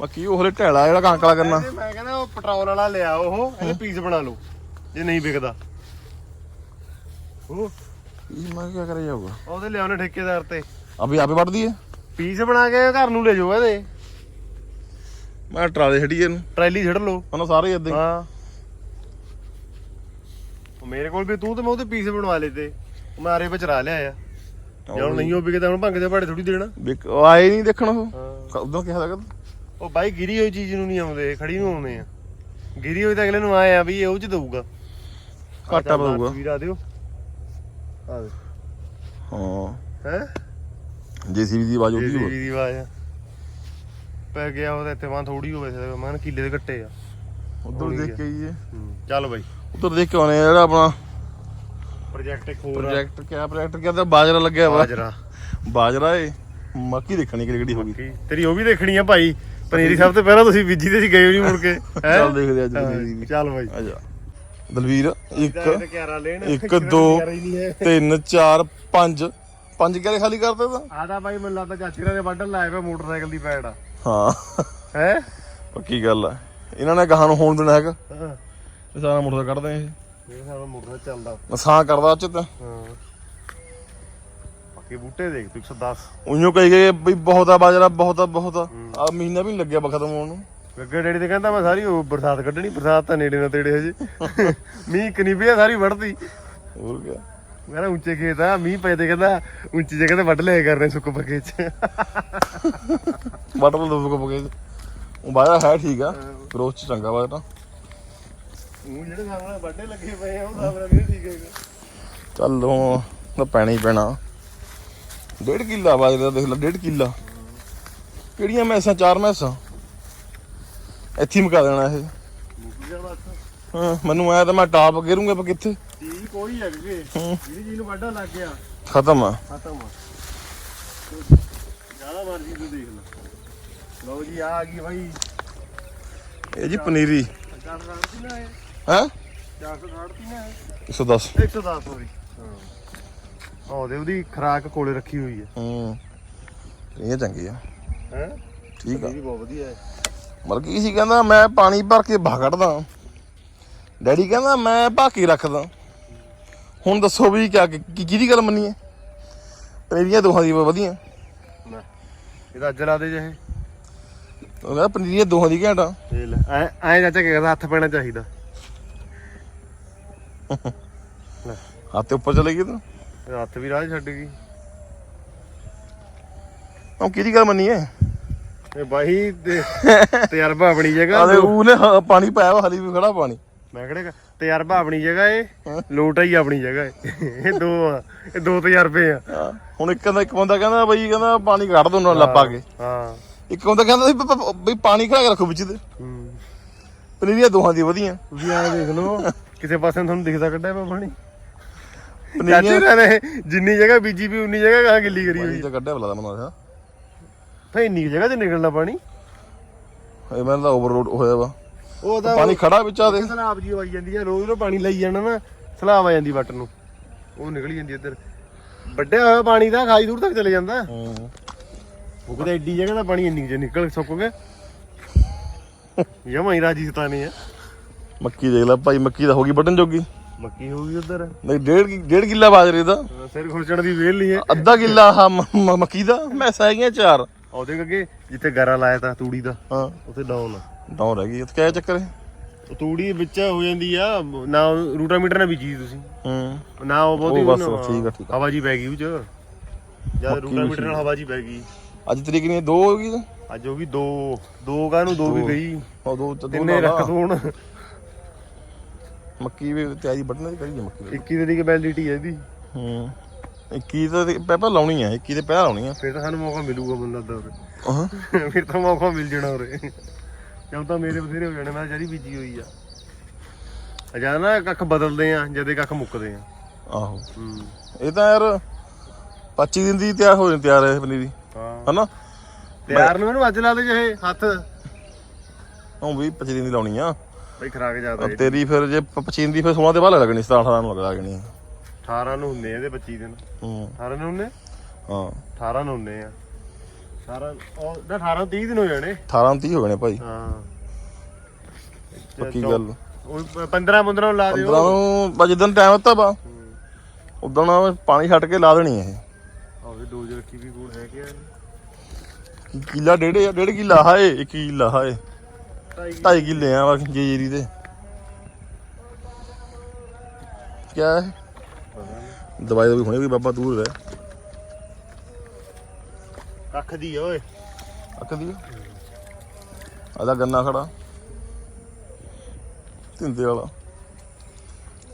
ਬਾਕੀ ਉਹ ਹਲੇ ਢੈਲਾ ਜਿਹੜਾ ਕਣਕ ਵਾਲਾ ਕਰਨਾ ਮੈਂ ਕਹਿੰਦਾ ਉਹ ਪੈਟਰੋਲ ਵਾਲਾ ਲਿਆ ਉਹ ਇਹਦੇ ਪੀਸ ਬਣਾ ਲਓ ਜੇ ਨਹੀਂ ਵਿਕਦਾ। ਉਹ ਇਹ ਮੈਂ ਕੀ ਕਰਿਆ ਜਾਊਗਾ? ਉਹਦੇ ਲਿਆਉਣੇ ਠੇਕੇਦਾਰ ਤੇ। ਅਭੀ ਆਪੇ ਵੱਢਦੀ ਹੈ ਪੀਸ ਬਣਾ ਕੇ ਘਰ ਨੂੰ ਲੈ ਜਾਓ ਇਹਦੇ। ਮੈਂ ਟਰਾਲੇ ਛੱਡੀ ਇਹਨੂੰ। ਟਰੈਲੀ ਛੱਡ ਲਓ। ਉਹਨਾਂ ਸਾਰੇ ਇਦਾਂ ਹੀ। ਉਹ ਮੇਰੇ ਕੋਲ ਵੀ ਤੂੰ ਤੇ ਮੈਂ ਉਹਦੇ ਪੀਸ ਬਣਵਾ ਲਏ ਤੇ। ਮੈਂ ਆਰੇ ਵਿੱਚ ਰਾ ਲਿਆ ਆ। ਜੇ ਹੁਣ ਨਹੀਂ ਉਹ ਵਿਕਦਾ ਹੁਣ ਭੰਗ ਦੇ ਭਾੜੇ ਥੋੜੀ ਦੇਣਾ। ਆਏ ਨਹੀਂ ਦੇਖਣ ਉਹ। ਉਦੋਂ ਕਿਹਾ ਲੱਗਾ ਉਹ ਬਾਈ ਗਿਰੀ ਹੋਈ ਚੀਜ਼ ਨੂੰ ਨਹੀਂ ਆਉਂਦੇ ਖੜੀ ਨੂੰ ਆਉਂਦੇ ਆ। ਗਿਰੀ ਹੋਈ ਤਾਂ ਅਗਲੇ ਨੂੰ ਆਏ ਆ ਵੀ ਇਹ ਉਹ ਚ ਦਊਗਾ। ਘਾਟਾ ਪਊਗਾ। ਵੀਰਾ ਦਿਓ। ਆ ਦੇ ਹਾਂ। ਹੈ? ਜੀਸੀਬੀ ਦੀ ਆਵਾਜ਼ ਉਹਦੀ ਜੀਸੀਬੀ ਦੀ ਆਵਾਜ਼ ਆ। ਪੈ ਗਿਆ ਉਹਦੇ ਇੱਥੇ ਮਾਂ ਥੋੜੀ ਹੋਵੇ ਸੀ ਮੈਂ ਕਿਹਾ ਕਿੱਲੇ ਦੇ ਘੱਟੇ ਆ। ਉਧਰ ਦੇਖ ਕੇ ਆਈਏ। ਚੱਲ ਬਾਈ। ਉਧਰ ਦੇਖ ਕੇ ਆਉਣੇ ਆ ਜਿਹੜਾ ਆਪਣਾ ਪ੍ਰੋਜੈਕਟ ਇੱਕ ਹੋਰ ਆ। ਪ੍ਰੋਜੈਕਟ ਕਿਆ ਪ੍ਰੋਜੈਕਟ ਕਿਆ ਤਾਂ ਬਾਜਰਾ ਲੱਗਿਆ ਵਾ। ਬਾਜਰਾ। ਬਾਜਰਾ ਏ। ਮੱਕੀ ਦੇਖਣੀ ਕਿਹੜੀ ਕਿਹੜੀ ਹੋ ਗਈ। ਕੀ ਤੇਰੀ ਉਹ ਵੀ ਦੇਖਣੀ ਆ ਭਾਈ। ਪਨੀਰੀ ਸਭ ਤੋਂ ਪਹਿਲਾਂ ਤੁਸੀਂ ਬੀਜੀ ਤੇ ਸੀ ਗਏ ਹੋ ਨਹੀਂ ਮੁੜ ਕੇ ਹੈਂ? ਚੱਲ ਦੇਖਦੇ ਆ ਅੱਜ ਹਾਂ, ਪਨੀਰੀ। ਚੱਲ ਬਾਈ। ਆ ਜਾ। ਦਲਵੀਰ ਇੱਕ ਤੇ ਕਿਆਰਾ ਲੈਣ ਇੱਕ, ਦੋ। ਤਿੰਨ ਚਾਰ ਪੰਜ। ਪੰਜ ਕਿਹੜੇ ਖਾਲੀ ਕਰਦੇ ਤਾਂ? ਆਦਾ ਬਾਈ ਮੈਨੂੰ ਲੱਗਦਾ ਚਾਚੀਰਾ ਦੇ ਵੱਢਣ ਲਾਇਆ ਪਿਆ ਮੋਟਰਸਾਈਕਲ ਦੀ ਪੈੜ ਆ ਹਾਂ। ਹੈ? ਪੱਕੀ ਗੱਲ ਆ। ਇਹਨਾਂ ਨੇ ਗਾਹਾਂ ਨੂੰ ਹੋਣ ਦੇਣਾ ਹੈਗਾ। ਇਹ ਸਾਰਾ ਮੋਟਰ ਕੱਢਦੇ ਇਹ। ਇਹ ਸਾਰਾ ਮੋਟਰਸਾਈਕਲ ਚੱਲਦਾ। ਨਸਾਂ ਕਰਦਾ ਚ ਤਾਂ। ਹਾਂ। ਪੱਕੇ ਬੂਟੇ ਦੇਖ ਤੂੰ 110 ਉਈਓ ਕਹੀ ਗਏ ਵੀ ਬਹੁਤ ਆ ਬਾਜਰਾ ਬਹੁਤ ਆ ਬਹੁਤ ਆ। ਆ ਮਹੀਨਾ ਵੀ ਨੀ ਲੱਗਿਆ ਖਤਮ ਹੋਣ ਨੂੰ। ਗੱਗੇ ਡੈਡੀ ਤੇ ਕਹਿੰਦਾ ਮੈਂ ਸਾਰੀ ਉਹ ਬਰਸਾਤ ਕੱਢਣੀ ਬਰਸਾਤ ਤਾਂ ਨੇੜੇ ਨਾ ਤੇੜੇ ਹਜੇ। ਮੀਂਹ ਇੱਕ ਨਹੀਂ ਪਿਆ ਸਾਰੀ ਵੜਦੀ ਹੋਰ ਕਿਆ? ਕਹਿੰਦਾ ਉੱਚੇ ਖੇਤ ਆ ਮੀਂਹ ਪਏ ਤੇ ਕਹਿੰਦਾ ਉੱਚੀ ਜਗ੍ਹਾ ਤੇ ਵੱਢ ਲਿਆ ਕਰਨੇ ਸੁੱਕ ਪੱਕੇ ਚ। ਬਟਲ ਦੋ ਕੋ ਪਕੇ ਉਹ ਬਾਜਰਾ ਹੈ ਠੀਕ ਆ ਗਰੋਥ ਚ ਚੰਗਾ ਵਾ ਤਾਂ। ਉਹ ਜਿਹੜੇ ਸਾਹਮਣੇ ਵੱਡੇ ਲੱਗੇ ਪਏ ਆ ਉਹ ਸਾਹਮਣੇ ਵੀ ਠੀਕ ਹੈਗਾ। ਚੱਲ ਤਾਂ ਪੈਣਾ ਹੀ ਪੈਣਾ। ਡੇਢ ਕਿੱਲਾ ਬਾਜਰਾ ਦੇਖ ਲੈ ਡੇਢ ਕਿੱਲਾ। ਕਿਹੜੀਆਂ ਮੈਸਾਂ ਚਾਰ ਮੈਸਾਂ? ਇੱਥੇ ਹੀ ਮੁਕਾ ਦੇਣਾ ਇਹ। ਮੁੱਕ ਗਿਆ ਬਸ ਹਾਂ ਮੈਨੂੰ ਆਇਆ ਤਾਂ ਮੈਂ ਟਾਪ ਗਿਰੂੰਗਾ ਪਰ ਕਿੱਥੇ? ਚੀਜ਼ ਕੋਈ ਹੈਗੇ ਹੂੰ। ਜਿਹੜੀ ਚੀਜ਼ ਨੂੰ ਵੱਢਾ ਲੱਗ ਗਿਆ। ਖਤਮ ਆ। ਖਤਮ ਆ। ਜ਼ਿਆਦਾ ਮਰਜ਼ੀ ਤੂੰ ਦੇਖ ਲੈ। ਲਓ ਜੀ ਆ ਆ ਗਈ ਭਾਈ ਇਹ ਜੀ ਪਨੀਰੀ। ਹੈ? ਹੈ 400 ਰਾੜਤੀ ਨਾ ਹੈ 110 110 ਸੌਰੀ ਹਾਂ। ਉਹਦੇ ਉਹਦੀ ਖਰਾਕ ਕੋਲੇ ਰੱਖੀ ਹੋਈ ਹੈ। ਹੂੰ। ਇਹ ਚੰਗੀ ਆ। ਹੈ? ਠੀਕ ਆ। ਇਹ ਵੀ ਬਹੁਤ ਵਧੀਆ ਹੈ। ਮਰ ਕੀ ਸੀ ਕਹਿੰਦਾ ਮੈਂ ਪਾਣੀ ਭਰ ਕੇ ਕੱਢਦਾ। ਡੈਡੀ ਕਹਿੰਦਾ ਮੈਂ ਭਾਕੀ ਰੱਖਦਾ। ਹੁਣ ਦੱਸੋ ਵੀ ਕਿਆ ਕੀ ਕਿਹਦੀ ਗੱਲ ਮੰਨੀਏ? ਪਨੀਰੀਆਂ ਦੋਹਾਂ ਦੀ ਵਧੀਆ। ਲੈ ਇਹਦਾ ਅੱਜ ਲਾ ਦੇ ਜਿਹੇ ਉਹ ਕਹਿੰਦਾ ਪਨੀਰੀਆਂ ਦੋਹਾਂ ਦੀ ਘੈਂਟਾ ਇਹ ਲੈ ਐ ਐ ਚਾਚਾ ਕਹਿੰਦਾ ਹੱਥ ਪੈਣਾ ਚਾਹੀਦਾ। ਹੱਥ ਉੱਪਰ ਚਲੇ ਗਈ ਤਾਂ। ਇਹ ਹੱਥ ਵੀ ਰਾਹ 'ਚ ਛੱਡ ਗਈ। ਉਹ ਕਿਹਦੀ ਗੱਲ ਮੰਨੀਏ? ਇਹ ਬਾਈ ਤੇ ਤਜਰਬਾ ਆਪਣੀ ਜਗ੍ਹਾ ਆਲੇ ਉਹਨੇ ਹ- ਪਾਣੀ ਪਾਇਆ ਵਾ ਹਲੀ ਵੀ ਖੜਾ ਪਾਣੀ। ਮੈਂ ਕਿਹੜੇ ਤਜਰਬਾ ਆਪਣੀ ਜਗ੍ਹਾ ਏ ਲੋਟ ਹੀ ਆਪਣੀ ਜਗ੍ਹਾ ਏ। ਇਹ ਦੋ ਆ ਇਹ ਦੋ ਤਜਰਬੇ ਆ। ਹਾਂ, ਹੁਣ ਇੱਕ ਕਹਿੰਦਾ ਇੱਕ ਬੰਦਾ ਕਹਿੰਦਾ ਬਈ ਕਹਿੰਦਾ ਪਾਣੀ ਕੱਢ ਦੋ ਨਾਲ ਲੱਪਾ ਕੇ। ਹਾਂ ਇੱਕ ਬੰਦਾ ਕਹਿੰਦਾ ਪ- ਪ- ਬਈ ਪਾਣੀ ਖੜਾ ਕੇ ਰੱਖੋ ਵਿੱਚ ਦੇ ਹੂੰ। ਪਨੀਰੀਆਂ ਦੋਹਾਂ ਦੀ ਵਧੀਆ। ਤੁਸੀਂ ਆ ਦੇਖ ਲਓ। ਕਿਸੇ ਪਾਸੇ ਨੂੰ ਤੁਹਾਨੂੰ ਦਿਖਦਾ ਕੱਢਿਆ ਪਿਆ ਪਾਣੀ। ਚਾਚੇ ਪਨੀਰੀਆਂ ਨੇ ਜਿੰਨੀ ਜਗ੍ਹਾ ਬੀਜੀ ਵੀ ਉਨੀ ਜਗ੍ਹਾ ਕਹਾਂ ਗਿੱਲੀ ਕਰੀ ਹੋਈ। ਪਾਣੀ ਤਾਂ ਕੱਢਿਆ ਬਲਾ ਮਨ ਆ ਫੇ ਇੰਨੀ ਕੁ ਜਗ੍ਹਾ ਤੇ ਨਿਕਲਣਾ ਪਾਣੀ? ਇਹ ਮੈਨੂੰ ਤਾਂ ਓਵਰਲੋਡ ਹੋਇਆ ਵਾ। ਉਹ ਤਾਂ ਪਾਣੀ ਖੜਾ ਵਿੱਚ ਆ ਦੇ। ਸਲਾਬ ਜੀ ਆਈ ਜਾਂਦੀ ਆ ਰੋਜ਼ ਰੋ ਪਾਣੀ ਲਈ ਜਾਣਾ ਨਾ ਸਲਾਬ ਆ ਜਾਂਦੀ ਵੱਟ ਨੂੰ। ਉਹ ਨਿਕਲ ਜਾਂਦੀ ਇੱਧਰ। ਵੱਡਿਆ ਹੋਇਆ ਪਾਣੀ ਦਾ ਖਾਈ ਦੂਰ ਤੱਕ ਚਲੇ ਜਾਂਦਾ। ਹੂੰ ਉਹ ਕਿਤੇ ਐਡੀ ਜਗ੍ਹਾ ਦਾ ਪਾਣੀ ਇੰਨੀ ਚ ਨਿਕਲ ਸੁੱਕ ਗਿਆ। ਜਮਾ ਹੀ ਰਾਜਸਥਾਨੀ ਆ। ਮੱਕੀ ਦੇਖ ਲੈ ਭਾਈ ਮੱਕੀ ਤਾਂ ਹੋ ਗਈ ਬਟਨ ਜੋਗੀ। ਮੱਕੀ ਹੋ ਗਈ ਉਧਰ। ਨਹੀਂ ਡੇਢ ਕਿ- ਡੇਢ ਕਿੱਲਾ ਬਾਜਰੇ ਦਾ। ਸਿਰ ਖੁਰਚਣ ਦੀ ਵੇਲ ਨਹੀਂ ਹੈ। ਅੱਧਾ ਕਿੱਲਾ ਆਹ ਮ- ਮ- ਮੱਕੀ ਦਾ ਮੈਸਾਂ ਹੈਗੀਆਂ ਚਾਰ। ਉਹਦੇ ਅੱਗੇ ਜਿੱਥੇ ਗਾਰਾ ਲਾਇਆ ਤਾਂ ਤੂੜੀ ਦਾ ਹਾਂ। ਉੱਥੇ ਡਾਊਨ ਆ। ਡਾਉ ਰਹਿ ਗਈ ਉੱਥੇ ਕਿਆ ਚੱਕਰ ਹੈ? ਉਹ ਤੂੜੀ ਵਿੱਚ ਹੋ ਜਾਂਦੀ ਆ ਨਾ ਰੂਟਾ ਮੀਟਰ ਨਾਲ ਬੀਜੀ ਤੁਸੀਂ। ਹੂੰ। ਨਾ ਉਹ ਬਹੁਤੀ ਉਹ ਬਸ, ਠੀਕ ਆ, ਠੀਕ ਆ। ਹਵਾ ਜੀ ਪੈ ਗਈ ਉਹ ਚ। ਜਦ ਰੂਟਾ ਮੀਟਰ ਨਾਲ ਹਵਾ ਜੀ ਪੈ ਗਈ। ਅੱਜ ਤਰੀਕ ਨਹੀਂ ਦੋ ਹੋ ਗਈ ਅੱਜ ਹੋ ਗਈ ਦੋ ਦੋ ਕਾ ਨੂੰ ਦੋ ਵੀ ਗਈ ਉਹ ਦੋ ਦੋ ਤਿੰਨੇ ਰੱਖ ਦੋ ਹੁਣ। ਮੱਕੀ ਵੀ ਤਿਆਰੀ ਵੱਢਣ ਦੀ ਕਰੀ ਹੈ ਮੱਕੀ ਦੀ 21 ਤਰੀਕ ਵੈਲਿਡਿਟੀ ਹੈ ਇਹਦੀ। ਹੂੰ। 21 ਤਾਂ ਪਹਿਲਾਂ ਲਾਉਣੀ ਹੈ 21 ਤੇ ਪਹਿਲਾਂ ਲਾਉਣੀ ਹੈ ਫਿਰ ਤਾਂ ਸਾਨੂੰ ਮੌਕਾ ਮਿਲੂਗਾ ਬੰਦਾ ਦਾ ਹਾਂ। ਫਿਰ ਤਾਂ ਮੌਕਾ ਮਿਲ ਜਾਣਾ ਉਰੇ। ਜਦ ਤਾਂ ਮੇਰੇ ਬਥੇਰੇ ਹੋ ਜਾਣੇ ਮੈਂ ਜਰੀ ਬੀਜੀ ਹੋਈ ਆ। ਅਜਾ ਨਾ ਕੱਖ ਬਦਲਦੇ ਆ ਜਦੇ ਕੱਖ ਮੁੱਕਦੇ ਆ। ਆਹੋ। ਹੂੰ। ਇਹ ਤਾਂ ਯਾਰ 25 ਦਿਨ ਦੀ ਤਿਆਰ ਹੋ ਜਾਣੀ ਤਿਆਰ ਹੈ ਪਨੀਰੀ ਹਾਂ। ਹਨਾ? ਤਿਆਰ ਨੂੰ ਇਹਨੂੰ ਅੱਜ ਲਾ ਦੇ ਜਿਹੇ ਹੱਥ। ਉਹ ਵੀ 25 ਦਿਨ ਦੀ ਲਾਉਣੀ ਆ। ਬਈ ਖਰਾਕ ਜ਼ਿਆਦਾ ਤੇਰੀ ਫਿਰ ਜੇ 25 ਦੀ ਫਿਰ 16 ਦੇ ਬਾਅਦ ਲੱਗਣੀ 17 18 ਨੂੰ ਲੱਗ ਲੱਗਣੀ 18 ਨੂੰ ਹੁੰਦੇ ਆ ਇਹਦੇ 25 ਦਿਨ ਹੂੰ। 18 ਨੂੰ ਹੁੰਦੇ ਹਾਂ। 18 ਨੂੰ ਹੁੰਦੇ ਆ। 18 ਉਹ ਨਾ 18 30 ਦਿਨ ਹੋ ਜਾਣੇ। 18 30 ਹੋ ਗਏ ਨੇ ਭਾਈ। ਹਾਂ। ਪੱਕੀ ਗੱਲ। ਉਹ 15 15 ਨੂੰ ਲਾ 15 ਦਿਓ ਨੂੰ ਬਾ ਜਿੱਦਣ ਟਾਈਮ ਦਿੱਤਾ ਵਾ। ਉਦੋਂ ਪਾਣੀ ਛੱਡ ਕੇ ਲਾ ਦੇਣੀ ਇਹ। ਆਹ ਵੀ ਡੋਜ਼ ਰੱਖੀ ਵੀ ਕੋਲ ਹੈ ਕਿ ਕੀ ਕਿੱਲਾ ਡੇਢ ਡੇਢ ਕਿੱਲਾ ਹਾਏ ਇੱਕ ਕਿੱਲਾ ਹਾਏ। ਢਾਈ ਕਿੱਲੇ। ਆ ਵਾ ਜੇਰੀ ਦੇ। ਕਿਆ ਹੈ? ਦਵਾਈ ਦਾ ਵੀ ਹੁਣੇ ਵੀ ਬਾਬਾ ਦੂਰ ਰਹਿ। ਕੱਖ ਦੀ ਆ ਓਏ। ਅੱਖ ਦੀ ਆਦਾ ਗੰਨਾ ਖੜਾ। ਤਿੰਦੇ ਵਾਲਾ।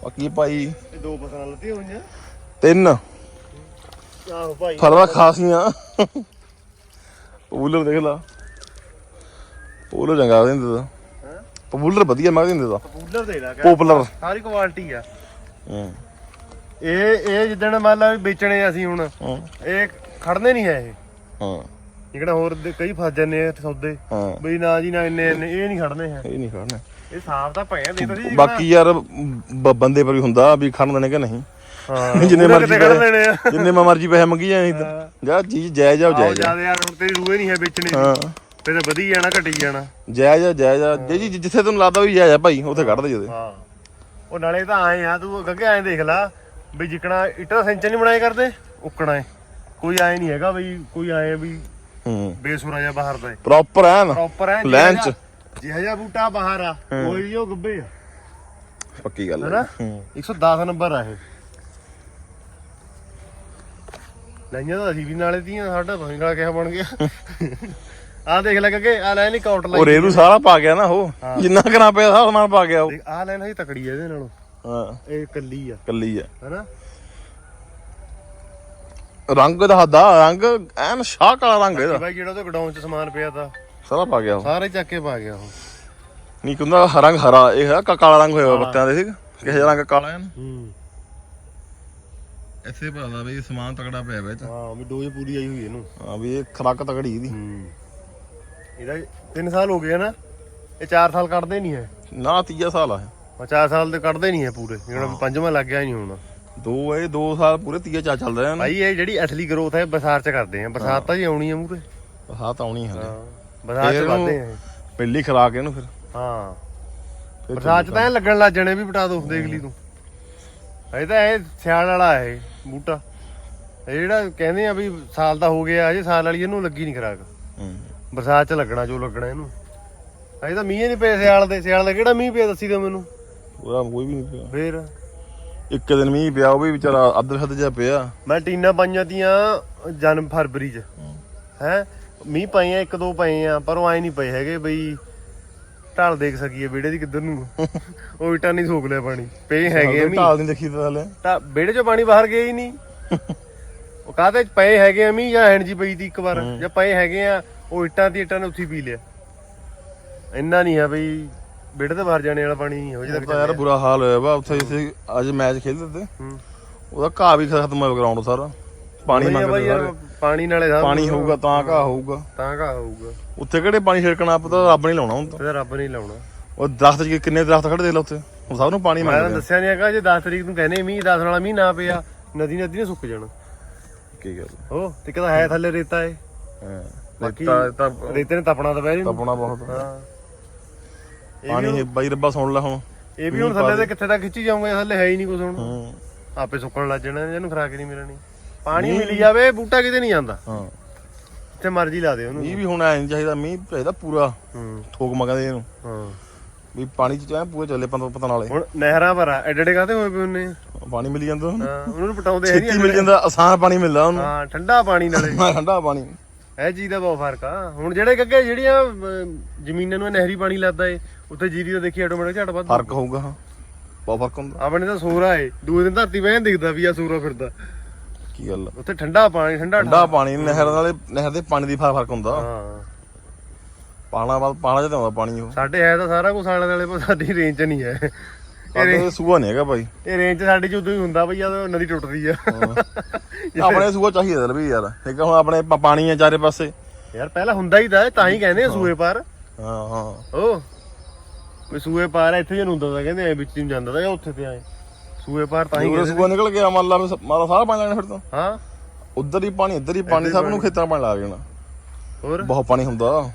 ਬਾਕੀ ਭਾਈ ਇਹ ਦੋ ਫਸਲਾਂ ਲੱਤੀਆਂ ਹੋਈਆਂ। ਤਿੰਨ। ਆਹੋ ਭਾਈ। ਫਲਵਾ ਖਾਸੀਆਂ। ਪਪੂਲਰ ਦੇਖ ਲਾ। ਪਪੂਲਰ ਚੰਗਾ ਦਿੰਦੇ ਦਾ ਹੈਂ? ਪਪੂਲਰ ਵਧੀਆ ਮੈਂ ਦਿੰਦੇ ਦਾ ਪਪੂਲਰ ਦੇ ਲਾ ਪੋਪੂਲਰ। ਸਾਰੀ ਕੁਆਲਿਟੀ ਆ। ਹੂੰ। ਇਹ ਇਹ ਜਿੱਦਣ ਮੰਨ ਲਾ ਵੀ ਵੇਚਣੇ ਅਸੀਂ ਹੁਣ ਹੂੰ। ਇਹ ਖੜਨੇ ਨਹੀਂ ਹੈ ਇਹ। ਹਾਂ। ਜਿਹੜਾ ਹੋਰ ਦੇ ਕਈ ਫਸ ਜਾਂਦੇ ਆ ਸੌਦੇ। ਹਾਂ। ਬਈ ਨਾ ਜੀ ਨਾ ਇੰਨੇ ਇੰਨੇ ਇਹ ਨਹੀਂ ਖੜਨੇ ਹੈ। ਇਹ ਨਹੀਂ ਖੜਨਾ। ਇਹ ਸਾਫ਼ ਤਾਂ ਪਿਆ ਨਹੀਂ ਤਾਂ ਜੀ ਬਾਕੀ ਯਾਰ ਬ- ਬੰਦੇ ਪਰ ਵੀ ਹੁੰਦਾ ਵੀ ਖੜਨ ਦੇਣੇ ਕਿ ਨਹੀਂ? ਹਾਂ ਜਿੰਨੇ ਉਹਨੇ ਮਰਜ਼ੀ ਕਿਤੇ ਦੇਣੇ ਆ। ਜਿੰਨੇ ਮਰਜ਼ੀ ਪੈਸੇ ਮੰਗੀ ਜਾਣੀ ਤਾਂ। ਜਾ ਚੀਜ਼ ਜਾਇਜ਼ ਆ ਉਹ ਆਓ ਜਾਇਜ਼ ਆ। ਜ਼ਿਆਦਾ ਯਾਰ ਹੁਣ ਤੇਰੀ ਰੂਹੇ ਨਹੀਂ ਹੈ ਵੇਚਣੀ ਦੀ। ਹਾਂ। ਫਿਰ ਤਾਂ ਵਧੀ ਜਾਣਾ ਘਟੀ ਜਾਣਾ। ਜਾਇਜ਼ ਆ ਜਾਇਜ਼ ਆ। ਜੇ ਜੀ ਜਿੱਥੇ ਤੁਹਾਨੂੰ ਲੱਗਦਾ ਵੀ ਜਾਇਜ਼ ਆ ਭਾਈ ਉੱਥੇ ਕੱਢ ਦੇ ਜਦੇ ਹਾਂ। ਉਹ ਨਾਲੇ ਤਾਂ ਆਏ ਆ ਤੂੰ ਗੱਗੇ ਐਂ ਦੇਖ ਲੈ। ਵੀ ਜਿਕਣਾ ਇੱਟਾਂ ਸੈਂਚਰ ਨਹੀਂ ਬਣਾਏ ਕਰਦੇ ਉਕਣਾ ਹੈ। ਕੋਈ ਆਏ ਨਹੀਂ ਹੈਗਾ ਬਈ ਕੋਈ ਆਏ ਵੀ ਹੂੰ। ਬੇਸੁਰਾ ਜਿਹਾ ਬਾਹਰ ਦਾ ਪ੍ਰੋਪਰ ਹੈ ਨਾ ਪ੍ਰੋਪਰ ਹੈ ਲਾਈਨ ਚ। ਜਿਹਾ ਬੂਟਾ ਬਾਹਰ ਆ ਕੋਈ ਉਹ ਗੱਬੇ ਆ। ਪੱਕੀ ਗੱਲ ਹੈਨਾ? ਹੈ। ਹੂੰ 110 ਨੰਬਰ ਆ ਇਹ। ਲਾਈਆਂ ਤਾਂ ਅਸੀਂ ਵੀ ਨਾਲੇ ਦੀਆਂ ਸਾਡਾ ਤੁਸੀਂ ਨਾਲ ਕਿਹਾ ਬਣ ਗਿਆ। ਆਹ ਦੇਖ ਲੈ ਕਿ ਆ ਲੈ ਨਹੀਂ ਕਾਊਂਟ ਲਾਈ ਉਹ ਰੇਰੂ ਸਾਰਾ ਪਾ ਗਿਆ ਨਾ ਉਹ। ਜਿੰਨਾ ਕਰਾ ਪਿਆ ਸਾਰਾ ਸਮਾਨ ਪਾ ਗਿਆ ਉਹ। ਦੇਖ ਆਹ ਲੈਣ ਹਜੇ ਤਕੜੀ ਆ ਇਹਦੇ ਨਾਲੋਂ। ਹਾਂ। ਇਹ ਕੱਲੀ ਆ। ਕੱਲੀ ਆ। ਹੈਨਾ? ਰੰਗ ਦਾ ਹੱਦਾ ਰੰਗ ਐਨ ਸ਼ਾਹ ਕਾਲਾ ਰੰਗ ਇਹਦਾ। ਬਾਈ ਜਿਹੜਾ ਉਹਦੇ ਗਡਾਊਨ 'ਚ ਸਮਾਨ ਪਿਆ ਤਾਂ ਸਾਰਾ ਪਾ ਗਿਆ ਉਹ। ਸਾਰੇ ਚੱਕ ਕੇ ਪਾ ਗਿਆ ਉਹ। ਨਹੀਂ ਕਹਿੰਦਾ ਰੰਗ ਹਰਾ ਇਹ ਹੈ ਕਾ- ਕਾਲਾ ਰੰਗ ਹੋਇਆ ਹੋਇਆ ਪੱਤਿਆਂ ਦੇ ਠੀਕ? ਕਿਸੇ ਜਿਹਾ ਰੰਗ ਕਾਲਾ ਹੈ। ਨਾ ਹੂੰ ਐਸੇ ਭਾਦਾ ਬਈ ਸਮਾਨ ਤਕੜਾ ਪਿਆ ਵਿੱਚ। ਹਾਂ ਵੀ ਡੋਜ਼ ਪੂਰੀ ਆਈ ਹੋਈ ਇਹਨੂੰ। ਹਾਂ ਵੀ ਇਹ ਖਰਾਕ ਤਕੜੀ ਇਹਦੀ। ਹੂੰ। ਇਹਦਾ 3 ਸਾਲ ਹੋ ਗਏ ਨਾ ਇਹ 4 ਸਾਲ ਕੱਢਦੇ ਨਹੀਂ ਹੈ। ਨਾ ਤੀਜਾ ਸਾਲ ਆ ਉਹ 4 ਸਾਲ ਦੇ ਕੱਢਦੇ ਨਹੀਂ ਹੈ ਪੂਰੇ ਜਿਹੜਾ ਪੰਜਵਾਂ ਲੱਗ ਗਿਆ ਨਹੀਂ ਹੁਣ। ਦੋ ਇਹ ਦੋ ਸਾਲ ਪੂਰੇ ਤੀਜਾ ਚਾ ਚੱਲ ਰਿਹਾ ਨਾ ਭਾਈ ਇਹ ਜਿਹੜੀ ਅਸਲੀ ਗਰੋਥ ਹੈ ਬਸਾਰ 'ਚ ਕਰਦੇ ਆ। ਬਰਸਾਤ ਤਾਂ ਜੀ ਆਉਣੀ ਹੈ ਮੂਰੇ ਹਾਤ ਆਉਣੀ ਹੈ ਬਸਾਰ 'ਚ ਵੱਧਦੇ ਆ ਪਹਿਲੀ ਖਰਾਕ ਇਹਨੂੰ ਫਿਰ। ਹਾਂ। ਬਰਸਾਤ 'ਚ ਤਾਂ ਲੱਗਣ ਲੱਗ ਜਾਣੇ ਵੀ ਪਟਾ ਦੋ ਦੇਖ ਲਈ ਤੂੰ। ਇਹ ਤਾਂ ਇਹ ਸਿਆਲ ਵਾਲਾ ਹੈ ਬੂਟਾ। ਇਹ ਜਿਹੜਾ ਕਹਿੰਦੇ ਆ ਵੀ ਸਾਲ ਦਾ ਹੋ ਗਿਆ ਅਜੇ ਸਾਲ ਵਾਲੀ ਇਹਨੂੰ ਲੱਗੀ ਨਹੀਂ ਖਰਾਕ। ਹੂੰ। ਬਰਸਾਤ 'ਚ ਲੱਗਣਾ ਜੋ ਲੱਗਣਾ ਇਹਨੂੰ। ਅਜੇ ਤਾਂ ਮੀਂਹ ਨਹੀਂ ਪਏ ਸਿਆਲ ਦੇ ਸਿਆਲ ਦਾ ਕਿਹੜਾ ਮੀਂਹ ਪਿਆ ਦੱਸੀ ਦਿਓ ਮੈਨੂੰ। ਉਹਦਾ ਕੋਈ ਵੀ ਨਹੀਂ ਪਿਆ। ਫੇਰ? ਇੱਕ ਦਿਨ ਮੀਂਹ ਪਿਆ ਉਹ ਵੀ ਵਿਚਾਰਾ ਅੱਧ ਹੱਦ ਜਿਹਾ ਪਿਆ। ਮੈਂ ਟੀਨਾ ਪਾਈਆਂ ਤੀਆਂ ਜਨਮ ਫਰਵਰੀ 'ਚ। ਹੈ। ਮੀਂਹ ਪਏ ਆ ਇੱਕ ਦੋ ਪਏ ਆ ਪਰ ਉਹ ਐ ਨਹੀਂ ਪਏ ਹੈਗੇ ਬਈ ਢਾਲ ਦੇਖ ਸਕੀਏ ਵਿਹੜੇ ਦੀ ਕਿੱਧਰ ਨੂੰ। ਉਹ ਇਟਾਂ ਨਹੀਂ ਸੋਕ ਲਿਆ ਪਾਣੀ। ਪਏ ਹੈਗੇ ਆ ਮੀਂਹ। ਢਾਲ ਨਹੀਂ ਦੇਖੀ ਤਾਂ ਹਲੇ। ਤਾਂ ਵਿਹੜੇ 'ਚੋਂ ਪਾਣੀ ਬਾਹਰ ਗਿਆ ਹੀ ਨਹੀਂ। ਉਹ ਕਾਹਦੇ ਚ ਪਏ ਹੈਗੇ ਆ ਮੀਂਹ ਜਾਂ ਹੈਂਡ ਜੀ ਪਈ ਤੀ ਇੱਕ ਵਾਰ। ਜਾਂ ਪਏ ਹੈਗੇ ਆ ਉਹ ਇੱਟਾਂ ਦੀ ਇੱਟਾਂ ਨੇ ਉੱਥੇ ਪੀ ਲਿਆ। ਇੰਨਾ ਨਹੀਂ ਆ ਬਈ ਵਿਹੜੇ ਤੇ ਬਾਹਰ ਜਾਣੇ ਵਾਲਾ ਪਾਣੀ ਹੋ ਤਾਂ ਯਾਰ ਬੁਰਾ ਹਾਲ ਹੋਇਆ ਵਾ ਉੱਥੇ ਜਿੱਥੇ ਅੱਜ ਮੈਚ ਖੇਡਦੇ ਤੇ ਹੂੰ। ਉਹਦਾ ਘਾਹ ਵੀ ਖਤਮ ਹੋਇਆ ਗਰਾਊਂਡ ਸਾਰਾ। ਪਾਣੀ ਮੰਗਦੇ ਸਾਰੇ। ਪਾਣੀ ਨਾਲੇ ਸਭ ਪਾਣੀ ਹੋਊਗਾ ਤਾਂ ਘਾਹ ਹੋਊਗਾ। ਤਾਂ ਘਾ ਹੋਊਗਾ। ਉੱਥੇ ਕਿਹੜੇ ਪਾਣੀ ਛਿੜਕਣਾ ਪਤਾ ਰੱਬ ਨਹੀਂ ਲਾਉਣਾ ਹੁਣ ਤਾਂ। ਤੇ ਰੱਬ ਨਹੀਂ ਲਾਉਣਾ। ਉਹ ਦਰਖਤ ਚ ਕਿੰਨੇ ਦਰਖਤ ਖੜੇ ਦੇਖ ਲਾ ਉੱਥੇ? ਉਹ ਸਭ ਨੂੰ ਪਾਣੀ ਮੈਂ ਤਾਂ ਮੰਗਦੇ ਦੱਸਿਆ ਨਹੀਂ ਹੈਗਾ ਜੇ 10 ਤਰੀਕ ਨੂੰ ਕਹਿੰਦੇ ਮੀਂਹ 10 ਵਾਲਾ ਮੀਂਹ ਨਾ ਪਿਆ ਨਦੀ ਨਦੀ ਨੇ ਸੁੱਕ ਜਾਣਾ। ਕੀ ਗੱਲ? ਉਹ ਤੇ ਕਹਿੰਦਾ ਹੈ ਥੱਲੇ ਰੇਤਾ ਏ। ਹਾਂ। ਬਾਕੀ ਤਾਂ ਤਾਂ ਰੇਤੇ ਨੇ ਤਪਣਾ ਤਾਂ ਵੈਰੀ ਤਪਣਾ ਬਹੁਤ ਹਾਂ। ਪਾਣੀ ਇਹ ਬਾਈ ਰੱਬਾ ਸੁਣ ਲੈ ਹੁਣ। ਇਹ ਵੀ ਹੁਣ ਥੱਲੇ ਤੇ ਕਿੱਥੇ ਤੱਕ ਖਿੱਚੀ ਜਾਊਗਾ ਥੱਲੇ ਹੈ ਹੀ ਨਹੀਂ ਕੁਝ ਹੁਣ। ਹਾਂ। ਆਪੇ ਸੁੱਕਣ ਲੱਗ ਜਾਣਾ ਇਹਨੂੰ ਖਰਾਕ ਨਹੀਂ ਮਿਲਣੀ। ਪਾਣੀ ਮਿਲੀ ਜਾਵੇ ਬੂਟਾ ਕਿਤੇ ਨਹੀਂ ਜਾਂਦਾ। ਹਾਂ। ਜਿੱਥੇ ਮਰਜ਼ੀ ਲਾ ਦੇ ਉਹਨੂੰ। ਮੀਂਹ ਵੀ ਹੁਣ ਐ ਨਹੀਂ ਚਾਹੀਦਾ ਮੀਂਹ ਚਾਹੀਦਾ ਪੂਰਾ। ਹੂੰ। ਠੋਕ ਮਗਦੇ ਇਹਨੂੰ। ਹਾਂ। ਵੀ ਪਾਣੀ ਚ ਚਾਹੇ ਪੂਰੇ ਚੱਲੇ ਪੰਤ ਪਤਨ ਵਾਲੇ। ਹੁਣ ਨਹਿਰਾਂ ਆ ਐਡੇ ਐਡੇ ਕਾਤੇ ਹੋਏ ਪਏ ਉਹਨੇ? ਪਾਣੀ ਮਿਲ ਜਾਂਦਾ ਉਹਨੂੰ। ਹਾਂ ਉਹਨਾਂ ਨੂੰ ਪਟਾਉਂਦੇ ਹੈ ਛੇਤੀ ਮਿਲ ਜਾਂਦਾ ਆਸਾਨ ਪਾਣੀ ਮਿਲਦਾ ਉਹਨੂੰ। ਹਾਂ ਠੰਡਾ ਪਾਣੀ ਨਾਲੇ। ਠੰਡਾ ਪਾਣੀ। ਇਹ ਚੀਜ਼ ਦਾ ਬਹੁਤ ਫ਼ਰਕ ਆ। ਹੁਣ ਜਿਹੜੇ ਗੱਗੇ ਜਿਹੜੀਆਂ ਅਮ, ਜ਼ਮੀਨਾਂ ਨੂੰ ਇਹ ਨਹਿਰੀ ਪਾਣੀ ਲੱਗਦਾ ਏ ਉੱਥੇ ਜੀਰੀ ਦਾ ਦੇਖੀ ਆਟੋਮੈਟਿਕ ਝਟ ਵੱਧ ਫ਼ਰਕ ਹੋਊਗਾ ਹਾਂ। ਬਹੁਤ ਫ਼ਰਕ ਹੁੰਦਾ। ਆਪਣੇ ਤਾਂ ਸੂਰਾ ਏ। ਦੂਏ ਦਿਨ ਧਰਤੀ ਵੈਨ ਦਿਖਦਾ ਵੀ ਆ ਸੂਰਾ ਫਿਰਦਾ। ਕੀ ਗੱਲ ਆ? ਉੱਥੇ ਠੰਡਾ ਪਾਣੀ ਠੰਡਾ ਠੰਡਾ ਪਾਣੀ ਨਹਿਰ ਨਾਲੇ ਨਹਿਰ ਦੇ ਪਾਣੀ ਦੀ ਫ਼ਰਕ ਫ਼ਰਕ ਹੁੰਦਾ। ਹਾਂ। ਪਾਣਾ ਬਾਅਦ ਪਾਣਾ ਤਾਂ ਆਉਂਦਾ ਪਾਣੀ ਉਹ। ਸਾਡੇ ਹੈ ਤਾਂ ਸਾਰਾ ਕੁਝ ਆਲੇ ਵਾਲੇ ਪਰ ਸਾਡੀ ਰੇਂਜ 'ਚ ਨਹੀਂ ਹੈ। ਸਾਡੇ ਸੂਆ ਨਹੀਂ ਹੈਗਾ ਭਾਈ ਇਹ ਰੇਂਜ ਸਾਡੀ 'ਚ ਉਦੋਂ ਹੀ ਹੁੰਦਾ ਬਈ ਜਦੋਂ ਨਦੀ ਟੁੱਟਦੀ ਆ। ਆਪਣੇ ਸੂਆ ਚਾਹੀਦਾ ਵੀ ਯਾਰ। ਠੀਕ ਆ ਹੁਣ ਆਪਣੇ ਪਾ- ਪਾਣੀ ਆ ਚਾਰੇ ਪਾਸੇ। ਯਾਰ ਪਹਿਲਾਂ ਹੁੰਦਾ ਹੀ ਤਾਂ ਤਾਂ ਹੀ ਕਹਿੰਦੇ ਆ ਸੂਏ ਪਾਰ। ਹਾਂ ਹਾਂ। ਓ ਕੋਈ ਸੂਏ ਪਾਰ ਆ, ਇੱਥੇ ਜਨ ਹੁੰਦਾ ਤਾਂ ਕਹਿੰਦੇ ਐ ਵਿੱਚ ਨੂੰ ਜਾਂਦਾ ਤਾਂ ਜਾਂ ਉੱਥੇ ਤੇ ਆਏ। ਸੂਏ ਪਾਰ ਤਾਂ ਹੀ ਕਹਿੰਦੇ ਸੂਆ ਨਿਕਲ ਗਿਆ ਮੰਨ ਲਾ ਵੀ ਸ- ਮਾਰਾ ਸਾਰਾ ਪਾਣੀ ਲੈਣਾ ਫਿਰ ਤਾਂ। ਹਾਂ। ਉਧਰ ਹੀ ਪਾਣੀ ਇੱਧਰ ਹੀ ਪਾਣੀ ਸਭ ਨੂੰ ਖੇਤਾਂ ਪਾਣੀ ਲੱਗ ਜਾਣਾ। ਹੋਰ? ਬਹੁਤ ਪਾਣੀ ਹੁੰਦਾ।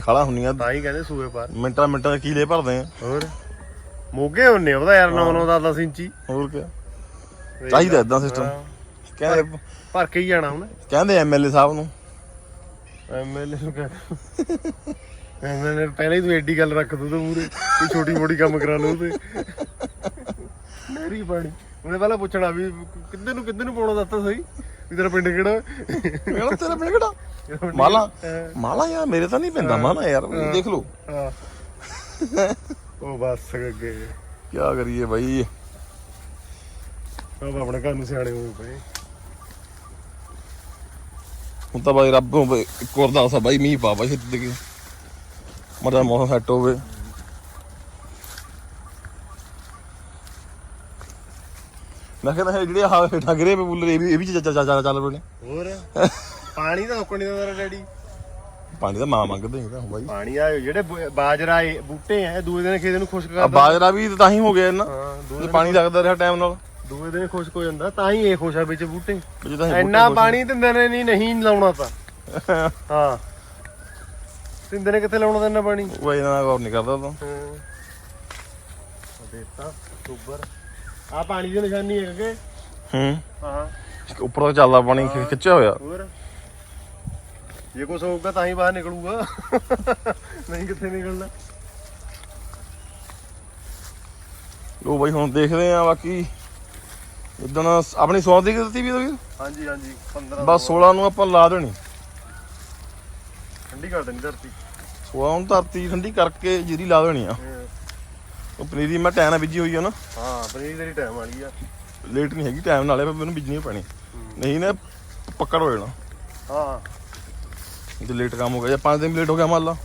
ਖਾਲਾ ਹੁੰਦੀਆਂ। ਤਾਂ ਹੀ ਕਹਿੰਦੇ ਸੂਏ ਪਾਰ। ਮਿੰਟਾਂ ਮਿੰਟਾਂ ਦੇ ਕੀਲੇ ਭਰਦੇ ਆ। ਹੋਰ? ਮੋਗੇ ਹੁੰਨੇ ਉਹਦਾ ਯਾਰ 9 9 10 10 ਇੰਚੀ। ਹੋਰ ਕੀ ਚਾਹੀਦਾ ਇਦਾਂ ਸਿਸਟਮ। ਕਹਿੰਦੇ ਭਰ ਕੇ ਹੀ ਜਾਣਾ ਉਹਨੇ। ਕਹਿੰਦੇ ਐਮਐਲਏ ਸਾਹਿਬ ਨੂੰ। ਐਮਐਲਏ ਨੂੰ ਕਹਿ ਐਮਐਲਏ ਪਹਿਲਾਂ ਹੀ ਤੂੰ ਐਡੀ ਗੱਲ ਰੱਖ ਦੂ ਤੇ ਮੂਰੇ ਕੋਈ ਛੋਟੀ ਮੋਟੀ ਕੰਮ ਕਰਾ ਲਓ ਤੇ ਮੇਰੀ ਪਾਣੀ ਉਹਨੇ ਪਹਿਲਾਂ ਪੁੱਛਣਾ ਵੀ ਕਿੱਧਰ ਨੂੰ ਕਿੱਧਰ ਨੂੰ ਪਾਉਣਾ ਦੱਸ ਤਾਂ ਸਹੀ। ਵੀ ਤੇਰਾ ਪਿੰਡ ਕਿਹੜਾ? ਕਹਿੰਦਾ ਤੇਰਾ ਪਿੰਡ ਕਿਹੜਾ? ਮਾਲਾ। ਮਾਲਾ ਯਾਰ ਮੇਰੇ ਤਾਂ ਨਹੀਂ ਪੈਂਦਾ। ਮਾਲਾ ਯਾਰ ਦੇਖ ਲਓ। ਹਾਂ। ਉਹ ਬਸ ਅੱਗੇ। ਕੀ ਕਰੀਏ ਬਾਈ? ਉਹ ਆਪਣੇ ਘਰ ਨੂੰ ਸਿਆਣੇ ਹੋਏ ਪਏ ਹੁਣ ਤਾਂ ਬਾਈ ਰੱਬ ਨੂੰ ਬਈ ਇੱਕ ਹੋਰ ਦੱਸ ਬਾਈ ਮੀਂਹ ਪਾ ਬਾਈ ਛੇਤੀ ਦੇ ਮਰਦਾ ਮੌਸਮ ਸੈੱਟ ਹੋਵੇ। ਮੈਂ ਕਹਿੰਦਾ ਇਹ ਜਿਹੜੇ ਆਹ ਹੇਠਾਂ ਗਿਰੇ ਪਏ ਬੁੱਲਰ ਇਹ ਵੀ ਇਹ ਵੀ ਚੱਲ ਚੱਲ ਚੱਲ ਚੱਲ ਪਏ ਨੇ। ਹੋਰ? ਪਾਣੀ ਤਾਂ ਰੁਕਣ ਨਹੀਂ ਦਿੰਦਾ ਡੈਡੀ। ਪਾਣੀ ਦਾ ਮਾਂ ਮੰਗਦੇ ਤਾਂ ਬਾਈ। ਪਾਣੀ ਆ ਜਿਹੜੇ ਬੁ- ਬਾਜਰਾ ਇਹ ਬੂਟੇ ਆ ਇਹ ਦੂਏ ਦਿਨ ਖੇਤ ਨੂੰ ਖੁਸ਼ਕ ਆ ਕਰਦਾ। ਬਾਜਰਾ ਵੀ ਤਾਂ ਹੀ ਹੋ ਗਿਆ ਨਾ ਹਾਂ ਜੇ ਪਾਣੀ ਲੱਗਦਾ ਰਿਹਾ ਟਾਈਮ ਨਾਲ। ਦੂਏ ਦਿਨ ਖੁਸ਼ਕ ਹੋ ਜਾਂਦਾ ਤਾਂ ਹੀ ਇਹ ਖੁਸ਼ ਆ ਵਿੱਚ ਬੂਟੇ। ਜੇ ਤਾਂ ਇੰਨਾ ਪਾਣੀ ਦਿੰਦੇ ਨੇ ਨਹੀਂ ਨਹੀਂ ਲਾਉਣਾ ਤਾਂ। ਹਾਂ। ਦਿੰਦੇ ਨੇ ਕਿੱਥੇ ਲਾਉਣਾ ਤਾਂ ਇੰਨਾ ਪਾਣੀ? ਉਹ ਇਹਨਾਂ ਨਾਲ ਗੌਰ ਨਹੀਂ ਕਰਦਾ ਤਾਂ। ਹਾਂ। ਦੇਤਾ ਸੁਬਰ। ਆ ਪਾਣੀ ਦੀ ਨਿਸ਼ਾਨੀ ਹੈ। ਕਿ ਹੂੰ। ਹਾਂ ਉੱਪਰ ਤੋਂ ਚੱਲਦਾ ਪਾਣੀ ਖਿ- ਖਿੱਚਿਆ ਹੋਇਆ। ਹੋਰ? ਜੇ ਕੁਛ ਹੋਊਗਾ ਤਾਂ ਹੀ ਬਾਹਰ ਨਿਕਲੂਗਾ। ਨਹੀਂ ਕਿੱਥੇ ਨਿਕਲਣਾ। ਉਹ ਬਾਈ ਹੁਣ ਦੇਖਦੇ ਆ ਬਾਕੀ। ਇਦਾਂ ਆਪਣੀ ਸੌਂ ਦੀ ਦਿੱਤੀ ਵੀ ਉਹਦੀ ਹਾਂਜੀ ਹਾਂਜੀ 15 ਬਸ 16 ਨੂੰ ਆਪਾਂ ਲਾ ਦੇਣੀ। ਠੰਡੀ ਕਰ ਦੇਣੀ ਧਰਤੀ। 16 ਨੂੰ ਧਰਤੀ ਠੰਡੀ ਕਰਕੇ ਜੀਰੀ ਲਾ ਦੇਣੀ ਆ। ਉਹ ਪਨੀਰੀ ਮੈਂ ਟਾਈਮ ਨਾਲ ਬੀਜੀ ਹੋਈ ਆ ਨਾ। ਹਾਂ ਪਨੀਰ ਤੇਰੀ ਟਾਈਮ ਵਾਲੀ ਆ। ਲੇਟ ਨਹੀਂ ਹੈਗੀ ਟਾਈਮ ਨਾਲੇ ਮੈਨੂੰ ਬੀਜਣੀ ਪੈਣੀ। ਨਹੀਂ ਨਾ ਪੱਕੜ ਹੋ ਜਾਣਾ। ਹਾਂ। ਜੇ ਲੇਟ ਕੰਮ ਹੋ ਗਿਆ। ਜਾਂ 5 ਦਿਨ ਲੇਟ ਹੋ ਗਿਆ ਮੰਨ ਲਾ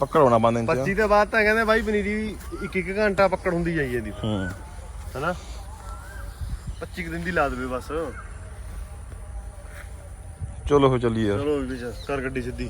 ਪੱਕੜ ਹੋਣਾ 5 ਦਿਨ ਚ। 25 ਤੋਂ ਬਾਅਦ ਤਾਂ ਕਹਿੰਦੇ ਬਾਈ ਪਨੀਰੀ ਇੱਕ ਇੱਕ ਘੰਟਾ ਪੱਕੜ ਹੁੰਦੀ ਜਾਈ ਜਾਂਦੀ ਹੂੰ। ਹੈਨਾ? 25 ਕੁ ਦਿਨ ਦੀ ਲਾ ਦੇਵੇ ਬਸ। ਚਲੋ ਫਿਰ ਚੱਲੀਏ। ਯਾਰ ਚਲੋ ਵੀ ਕਰ ਗੱਡੀ ਸਿੱਧੀ।